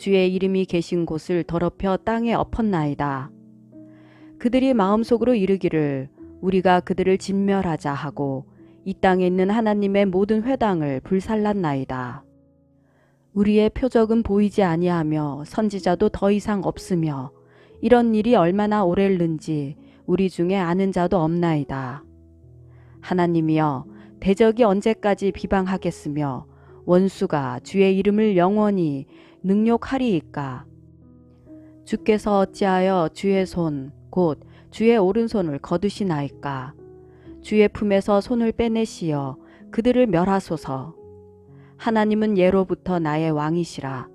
주의 이름이 계신 곳을 더럽혀 땅에 엎었나이다. 그들이 마음속으로 이르기를 우리가 그들을 진멸하자 하고 이 땅에 있는 하나님의 모든 회당을 불살랐나이다. 우리의 표적은 보이지 아니하며 선지자도 더 이상 없으며 이런 일이 얼마나 오래는지 우리 중에 아는 자도 없나이다. 하나님이여 대적이 언제까지 비방하겠으며 원수가 주의 이름을 영원히 능욕하리이까 주께서 어찌하여 주의 손 곧 주의 오른손을 거두시나이까? 주의 품에서 손을 빼내시어 그들을 멸하소서. 하나님은 예로부터 나의 왕이시라.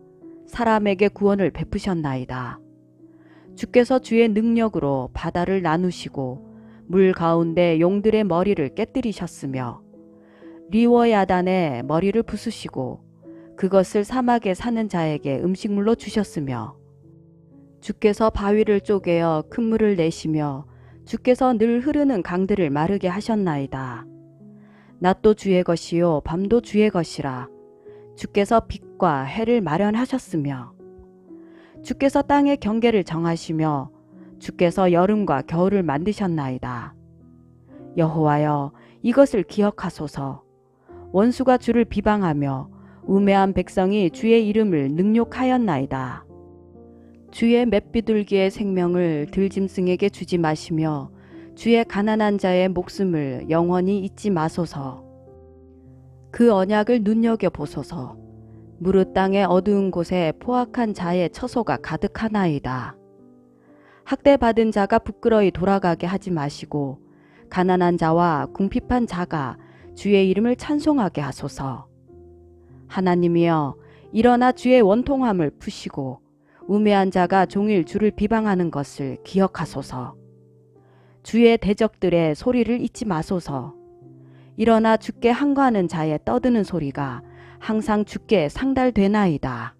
사람에게 구원을 베푸셨나이다. 주께서 주의 능력으로 바다를 나누시고 물 가운데 용들의 머리를 깨뜨리셨으며 리워야단의 머리를 부수시고 그것을 사막에 사는 자에게 음식물로 주셨으며 주께서 바위를 쪼개어 큰 물을 내시며 주께서 늘 흐르는 강들을 마르게 하셨나이다. 낮도 주의 것이요 밤도 주의 것이라 주께서 빛과 해를 마련하셨으며 주께서 땅의 경계를 정하시며 주께서 여름과 겨울을 만드셨나이다. 여호와여 이것을 기억하소서 원수가 주를 비방하며 우매한 백성이 주의 이름을 능욕하였나이다. 주의 맷비둘기의 생명을 들짐승에게 주지 마시며 주의 가난한 자의 목숨을 영원히 잊지 마소서. 그 언약을 눈여겨 보소서. 무릇 땅의 어두운 곳에 포악한 자의 처소가 가득하나이다. 학대받은 자가 부끄러이 돌아가게 하지 마시고 가난한 자와 궁핍한 자가 주의 이름을 찬송하게 하소서. 하나님이여 일어나 주의 원통함을 푸시고 우매한 자가 종일 주를 비방하는 것을 기억하소서. 주의 대적들의 소리를 잊지 마소서. 일어나 주께 항거하는 자의 떠드는 소리가 항상 주께 상달되나이다.